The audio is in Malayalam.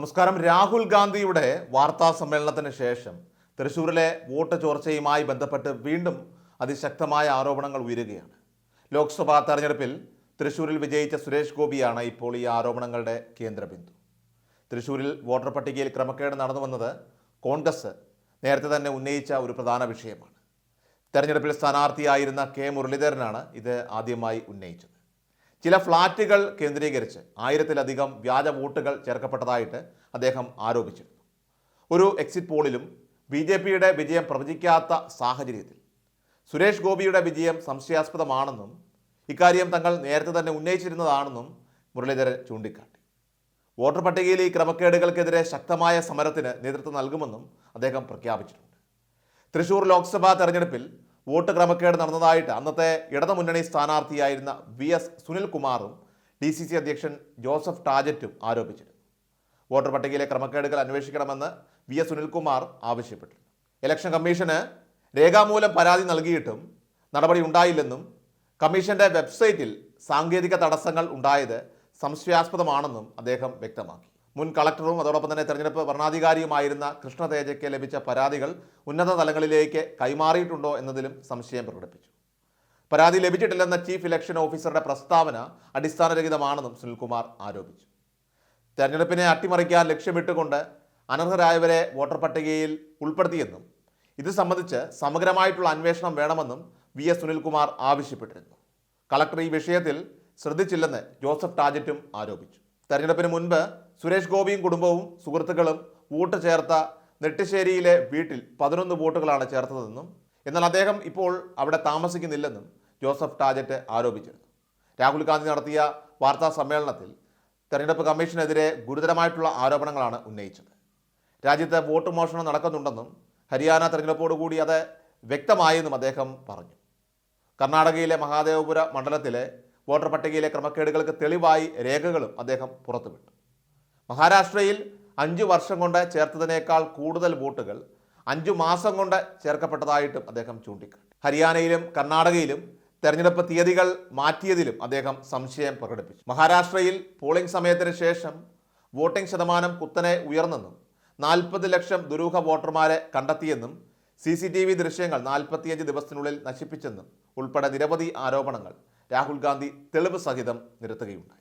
നമസ്കാരം. രാഹുൽ ഗാന്ധിയുടെ വാർത്താ സമ്മേളനത്തിന് ശേഷം തൃശൂരിലെ വോട്ട് ചോർച്ചയുമായി ബന്ധപ്പെട്ട് വീണ്ടും അതിശക്തമായ ആരോപണങ്ങൾ ഉയരുകയാണ്. ലോക്സഭാ തെരഞ്ഞെടുപ്പിൽ തൃശൂരിൽ വിജയിച്ച സുരേഷ് ഗോപിയാണ് ഇപ്പോൾ ഈ ആരോപണങ്ങളുടെ കേന്ദ്രബിന്ദു. തൃശൂരിൽ വോട്ടർ പട്ടികയിൽ ക്രമക്കേട് നടന്നുവന്നത് കോൺഗ്രസ് നേരത്തെ തന്നെ ഉന്നയിച്ച ഒരു പ്രധാന വിഷയമാണ്. തെരഞ്ഞെടുപ്പിൽ സ്ഥാനാർത്ഥിയായിരുന്ന കെ മുരളീധരനാണ് ഇത് ആദ്യമായി ഉന്നയിച്ചത്. ചില ഫ്ളാറ്റുകൾ കേന്ദ്രീകരിച്ച് ആയിരത്തിലധികം വ്യാജ വോട്ടുകൾ ചേർക്കപ്പെട്ടതായിട്ട് അദ്ദേഹം ആരോപിച്ചിരുന്നു ഒരു എക്സിറ്റ് പോളിലും ബി ജെ പിയുടെ വിജയം പ്രവചിക്കാത്ത സാഹചര്യത്തിൽ സുരേഷ് ഗോപിയുടെ വിജയം സംശയാസ്പദമാണെന്നും ഇക്കാര്യം തങ്ങൾ നേരത്തെ തന്നെ ഉന്നയിച്ചിരുന്നതാണെന്നും മുരളീധരൻ ചൂണ്ടിക്കാട്ടി. വോട്ടർ പട്ടികയിൽ ഈ ക്രമക്കേടുകൾക്കെതിരെ ശക്തമായ സമരത്തിന് നേതൃത്വം നൽകുമെന്നും അദ്ദേഹം പ്രഖ്യാപിച്ചിട്ടുണ്ട്. തൃശൂർ ലോക്സഭാ തെരഞ്ഞെടുപ്പിൽ വോട്ട് ക്രമക്കേട് നടന്നതായിട്ട് അന്നത്തെ ഇടതുമുന്നണി സ്ഥാനാർത്ഥിയായിരുന്ന വി എസ് സുനിൽകുമാറും ഡി സി സി അധ്യക്ഷൻ ജോസഫ് ടാജറ്റും ആരോപിച്ചിരുന്നു. വോട്ടർ പട്ടികയിലെ ക്രമക്കേടുകൾ അന്വേഷിക്കണമെന്ന് വി എസ് സുനിൽകുമാർ ആവശ്യപ്പെട്ടിരുന്നു. ഇലക്ഷൻ കമ്മീഷന് രേഖാമൂലം പരാതി നൽകിയിട്ടും നടപടി ഉണ്ടായില്ലെന്നും കമ്മീഷന്റെ വെബ്സൈറ്റിൽ സാങ്കേതിക തടസ്സങ്ങൾ ഉണ്ടായത് സംശയാസ്പദമാണെന്നും അദ്ദേഹം വ്യക്തമാക്കി. മുൻ കളക്ടറും അതോടൊപ്പം തന്നെ തെരഞ്ഞെടുപ്പ് ഭരണാധികാരിയുമായിരുന്ന കൃഷ്ണ തേജയ്ക്ക് ലഭിച്ച പരാതികൾ ഉന്നത തലങ്ങളിലേക്ക് കൈമാറിയിട്ടുണ്ടോ എന്നതിലും സംശയം പ്രകടിപ്പിച്ചു. പരാതി ലഭിച്ചിട്ടില്ലെന്ന ചീഫ് ഇലക്ഷൻ ഓഫീസറുടെ പ്രസ്താവന അടിസ്ഥാനരഹിതമാണെന്നും സുനിൽകുമാർ ആരോപിച്ചു. തെരഞ്ഞെടുപ്പിനെ അട്ടിമറിക്കാൻ ലക്ഷ്യമിട്ടുകൊണ്ട് അനർഹരായവരെ വോട്ടർ പട്ടികയിൽ ഉൾപ്പെടുത്തിയെന്നും ഇത് സംബന്ധിച്ച് സമഗ്രമായിട്ടുള്ള അന്വേഷണം വേണമെന്നും വി എസ് സുനിൽകുമാർ ആവശ്യപ്പെട്ടിരുന്നു. കളക്ടർ ഈ വിഷയത്തിൽ ശ്രദ്ധിച്ചില്ലെന്ന് ജോസഫ് ടാജറ്റും ആരോപിച്ചു. തെരഞ്ഞെടുപ്പിന് മുൻപ് സുരേഷ് ഗോപിയും കുടുംബവും സുഹൃത്തുക്കളും വോട്ട് ചേർത്ത നെട്ടിശ്ശേരിയിലെ വീട്ടിൽ പതിനൊന്ന് വോട്ടുകളാണ് ചേർത്തതെന്നും എന്നാൽ അദ്ദേഹം ഇപ്പോൾ അവിടെ താമസിക്കുന്നില്ലെന്നും ജോസഫ് ടാജറ്റ് ആരോപിച്ചിരുന്നു. രാഹുൽ ഗാന്ധി നടത്തിയ വാർത്താ സമ്മേളനത്തിൽ തെരഞ്ഞെടുപ്പ് കമ്മീഷനെതിരെ ഗുരുതരമായിട്ടുള്ള ആരോപണങ്ങളാണ് ഉന്നയിച്ചത്. രാജ്യത്ത് വോട്ട് മോഷണം നടക്കുന്നുണ്ടെന്നും ഹരിയാന തെരഞ്ഞെടുപ്പോടുകൂടി അത് വ്യക്തമായെന്നും അദ്ദേഹം പറഞ്ഞു. കർണാടകയിലെ മഹാദേവപുര മണ്ഡലത്തിലെ വോട്ടർ പട്ടികയിലെ ക്രമക്കേടുകൾക്ക് തെളിവായി രേഖകളും അദ്ദേഹം പുറത്തുവിട്ടു. മഹാരാഷ്ട്രയിൽ അഞ്ചു വർഷം കൊണ്ട് ചേർത്തതിനേക്കാൾ കൂടുതൽ വോട്ടുകൾ അഞ്ചു മാസം കൊണ്ട് ചേർക്കപ്പെട്ടതായിട്ടും അദ്ദേഹം ചൂണ്ടിക്കാട്ടി. ഹരിയാനയിലും കർണാടകയിലും തെരഞ്ഞെടുപ്പ് തീയതികൾ മാറ്റിയതിലും അദ്ദേഹം സംശയം പ്രകടിപ്പിച്ചു. മഹാരാഷ്ട്രയിൽ പോളിംഗ് സമയത്തിന് ശേഷം വോട്ടിംഗ് ശതമാനം കുത്തനെ ഉയർന്നെന്നും നാൽപ്പത് ലക്ഷം ദുരൂഹ വോട്ടർമാരെ കണ്ടെത്തിയെന്നും സി സി ടി വി ദൃശ്യങ്ങൾ നാൽപ്പത്തിയഞ്ച് ദിവസത്തിനുള്ളിൽ നശിപ്പിച്ചെന്നും ഉൾപ്പെടെ നിരവധി ആരോപണങ്ങൾ രാഹുൽ ഗാന്ധി തെളിവ് സഹിതം നിരത്തുകയുണ്ടായി.